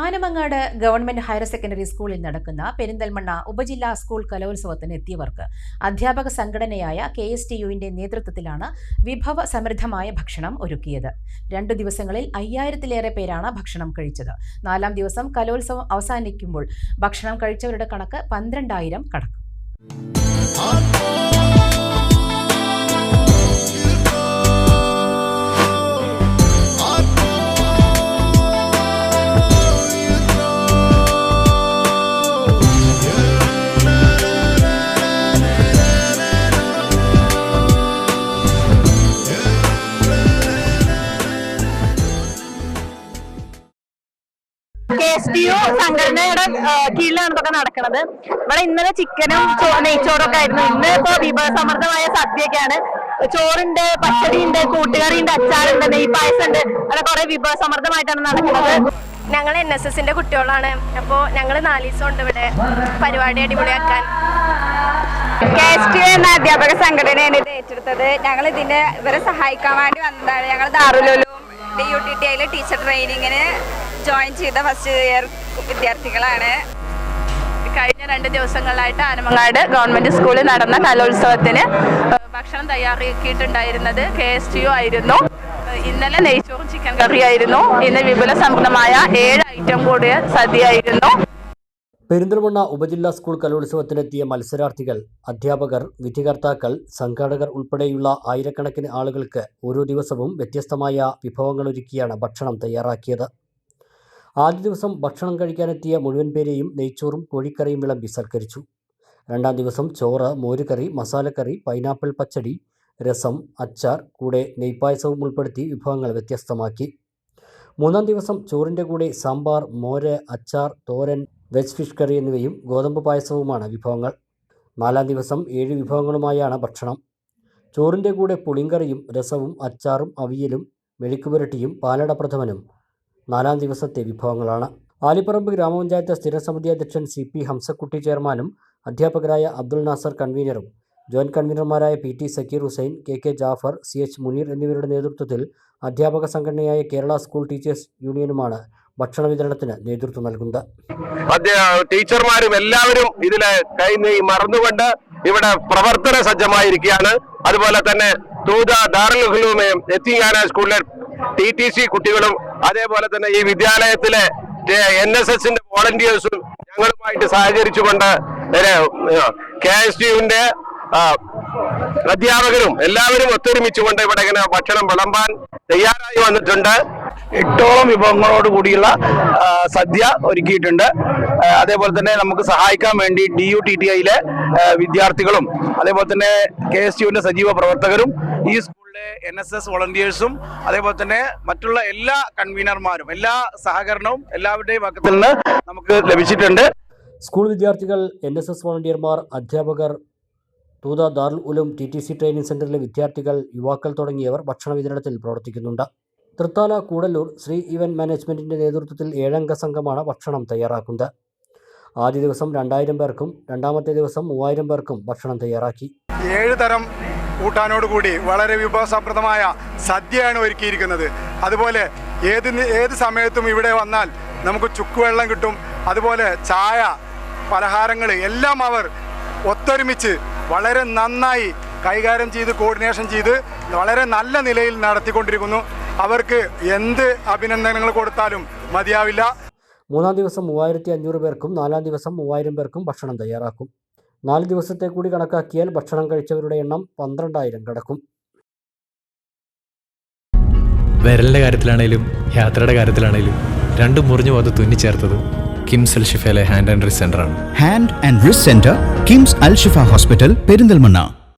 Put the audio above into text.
Anamangad government higher secondary സ്കൂളിൽ നടക്കുന്ന പെരിന്തൽമണ്ണ ഉപജില്ലാ സ്കൂൾ കലോത്സവത്തിന് എത്തിയവർക്ക് അധ്യാപക സംഘടനയായ കെ എസ് ടി യുവിന്റെ നേതൃത്വത്തിലാണ് വിഭവ സമൃദ്ധമായ ഭക്ഷണം ഒരുക്കിയത്. രണ്ടു ദിവസങ്ങളിൽ അയ്യായിരത്തിലേറെ പേരാണ് ഭക്ഷണം കഴിച്ചത്. നാലാം ദിവസം കലോത്സവം അവസാനിക്കുമ്പോൾ ഭക്ഷണം കഴിച്ചവരുടെ കണക്ക് പന്ത്രണ്ടായിരം കടക്കും. എസ് പി ഒ സംഘടനയുടെ കീഴിലാണ് ഇതൊക്കെ നടക്കുന്നത് ഇവിടെ ഇന്നലെ ചിക്കനും ചോ- നെയ്ച്ചോറും ഒക്കെ ആയിരുന്നു. ഇന്ന് ഇപ്പോ വിഭവസമൃദ്ധമായ സദ്യയൊക്കെയാണ്. ചോറുണ്ട് പച്ചടിയുണ്ട് കൂട്ടുകറിയുണ്ട് അച്ചാറുണ്ട് നെയ്പായസുണ്ട് അങ്ങനെ കുറെ വിഭവസമൃദ്ധമായിട്ടാണ് നടക്കുന്നത്. ഞങ്ങൾ എൻ എസ് എസിന്റെ കുട്ടികളാണ്. അപ്പോൾ ഞങ്ങൾ നാല് ദിവസം ഉണ്ട് ഇവിടെ പരിപാടി അടിപൊളിയാക്കാൻ. കെ എസ് ടി എന്ന അധ്യാപക സംഘടനയാണ് ഇത് ഏറ്റെടുത്തത്. ഞങ്ങൾ ഇതിന്റെ ഇവരെ സഹായിക്കാൻ വേണ്ടി വന്നതാണ്. ഞങ്ങൾ ദാറുലോലും ഡി യു ടി ടി ഐയിലെ ടീച്ചർ ട്രെയിനിങ്ങിന് ജോയിൻ ചെയ്ത ഫസ്റ്റ് ഇയർ വിദ്യാർത്ഥികളാണ്. കഴിഞ്ഞ രണ്ട് ദിവസങ്ങളായിട്ട് ആനമങ്ങാട് ഗവൺമെന്റ് സ്കൂളിൽ നടന്ന കലോത്സവത്തിന് ഭക്ഷണം തയ്യാറാക്കിയിട്ടുണ്ടായിരുന്നത് കെ എസ് ടി ആയിരുന്നു ഇന്നലെ നെയ്ച്ചോറും ചിക്കൻ കറിയായിരുന്നു. ഇന്ന് വിപുല സമൃദ്ധമായ ഏഴ് ഐറ്റം കൂടിയ സദ്യയായിരുന്നു. പെരിന്തൽമണ്ണ ഉപജില്ലാ സ്കൂൾ കലോത്സവത്തിനെത്തിയ മത്സരാർത്ഥികൾ അധ്യാപകർ വിധികർത്താക്കൾ സംഘാടകർ ഉൾപ്പെടെയുള്ള ആയിരക്കണക്കിന് ആളുകൾക്ക് ഓരോ ദിവസവും വ്യത്യസ്തമായ വിഭവങ്ങളൊരുക്കിയാണ് ഭക്ഷണം തയ്യാറാക്കിയത്. ആദ്യ ദിവസം ഭക്ഷണം കഴിക്കാനെത്തിയ മുഴുവൻ പേരെയും നെയ്ച്ചോറും കോഴിക്കറിയും വിളമ്പി സൽക്കരിച്ചു. രണ്ടാം ദിവസം ചോറ് മോരുകറി മസാലക്കറി പൈനാപ്പിൾ പച്ചടി രസം അച്ചാർ കൂടെ നെയ്പ്പായസവും ഉൾപ്പെടുത്തി വിഭവങ്ങൾ വ്യത്യസ്തമാക്കി. മൂന്നാം ദിവസം ചോറിന്റെ കൂടെ സാമ്പാർ മോര് അച്ചാർ തോരൻ വെജ് ഫിഷ് കറി എന്നിവയും ഗോതമ്പ് പായസവുമാണ് വിഭവങ്ങൾ. നാലാം ദിവസം ഏഴ് വിഭവങ്ങളുമായാണ് ഭക്ഷണം. ചോറിന്റെ കൂടെ പുളിങ്കറിയും രസവും അച്ചാറും അവിയലും മെഴുക്കുപുരട്ടിയും പാലട പ്രഥമനും നാലാം ദിവസത്തെ വിഭവങ്ങളാണ്. ആലിപ്പറമ്പ് ഗ്രാമപഞ്ചായത്ത് സ്ഥിരസമിതി അധ്യക്ഷൻ സി പി ഹംസക്കുട്ടി ചെയർമാനും അധ്യാപകരായ അബ്ദുൾ നാസർ കൺവീനറും joint കൺവീനർമാരായ P T Sakeer Hussain K K Jafar C H Muneer എന്നിവരുടെ നേതൃത്വത്തിൽ അധ്യാപക സംഘടനയായ കേരള സ്കൂൾ ടീച്ചേഴ്സ് യൂണിയനുമാണ് ഭക്ഷണ വിതരണത്തിന് നേതൃത്വം നൽകുന്നത്. ടീച്ചർമാരും എല്ലാവരും ഇതിൽ കൈ മറന്നുകൊണ്ട് ഇവിടെ പ്രവർത്തന സജ്ജമായിരിക്കുകയാണ്. അതുപോലെ തന്നെ തൂത ദാറുൽ ഹുലൂമയും എത്തിയാന സ്കൂളിലെ ടി ടി സി കുട്ടികളും അതേപോലെ തന്നെ ഈ വിദ്യാലയത്തിലെ എൻ എസ് എസിന്റെ വോളണ്ടിയേഴ്സും ഞങ്ങളുമായിട്ട് സഹകരിച്ചുകൊണ്ട് കെ എസ് യുവിന്റെ അധ്യാപകരും എല്ലാവരും ഒത്തൊരുമിച്ചുകൊണ്ട് ഇവിടെ ഇങ്ങനെ ഭക്ഷണം വിളമ്പാൻ തയ്യാറായി വന്നിട്ടുണ്ട്. എട്ടോളം വിഭവങ്ങളോട് കൂടിയുള്ള സദ്യ ഒരുക്കിയിട്ടുണ്ട്. അതേപോലെ തന്നെ നമുക്ക് സഹായിക്കാൻ വേണ്ടി ഡി യു ടി ടി ഐയിലെ വിദ്യാർത്ഥികളും അതേപോലെ തന്നെ കെ എസ് യുവിന്റെ സജീവ പ്രവർത്തകരും ഈ എൻ എസ് എസ് വോളണ്ടിയേഴ്സും അതേപോലെ തന്നെ മറ്റുള്ള എല്ലാ കൺവീനർമാരും എല്ലാ സഹകരണവും എല്ലാവരുടെയും പക്കത്തിൽ നിന്ന് നമുക്ക് ലഭിച്ചിട്ടുണ്ട്. സ്കൂൾ വിദ്യാർത്ഥികൾ എൻ എസ് എസ് വോളണ്ടിയർമാർ അധ്യാപകർ Thootha Darul Uloom T T C training സെന്ററിലെ വിദ്യാർത്ഥികൾ യുവാക്കൾ തുടങ്ങിയവർ ഭക്ഷണ വിതരണത്തിൽ പ്രവർത്തിക്കുന്നുണ്ട്. തൃത്താല കൂടല്ലൂർ ശ്രീ ഇവന്റ് മാനേജ്മെന്റിന്റെ നേതൃത്വത്തിൽ ഏഴംഗ സംഘമാണ് ഭക്ഷണം തയ്യാറാക്കുന്നത്. ആദ്യ ദിവസം രണ്ടായിരം പേർക്കും രണ്ടാമത്തെ ദിവസം മൂവായിരം പേർക്കും ഭക്ഷണം തയ്യാറാക്കി. ഏഴ് തരം കൂട്ടാനോട് കൂടി വളരെ വിഭവസമൃദ്ധമായ സദ്യയാണ് ഒരുക്കിയിരിക്കുന്നത്. അതുപോലെ ഏത് ഏത് സമയത്തും ഇവിടെ വന്നാൽ നമുക്ക് ചുക്കുവെള്ളം കിട്ടും. അതുപോലെ ചായ പലഹാരങ്ങൾ എല്ലാം അവർ ഒത്തൊരുമിച്ച് വളരെ നന്നായി കൈകാര്യം ചെയ്ത് കോർഡിനേഷൻ ചെയ്ത് വളരെ നല്ല നിലയിൽ നടത്തിക്കൊണ്ടിരിക്കുന്നു. അവർക്ക് എന്ത് അഭിനന്ദനങ്ങൾ കൊടുത്താലും മതിയാവില്ല. മൂന്നാം ദിവസം മൂവായിരത്തി അഞ്ഞൂറ് പേർക്കും നാലാം ദിവസം മൂവായിരം പേർക്കും ഭക്ഷണം തയ്യാറാക്കും. നാല് ദിവസത്തെ കൂടി കണക്കാക്കിയാൽ ഭക്ഷണം കഴിച്ചവരുടെ എണ്ണം പന്ത്രണ്ടായിരം കടക്കും വിരലിന്റെ കാര്യത്തിലാണേലും യാത്രയുടെ കാര്യത്തിലാണേലും രണ്ടും മുറിഞ്ഞു പോകാതെ തുന്നിച്ചേർത്തത് കിംസ് അൽ ഷിഫയിലെ ഹാൻഡ് ആൻഡ് റിസ് ആണ്. Hand and wrist centre KIMS Al Shifa hospital Perinthalmanna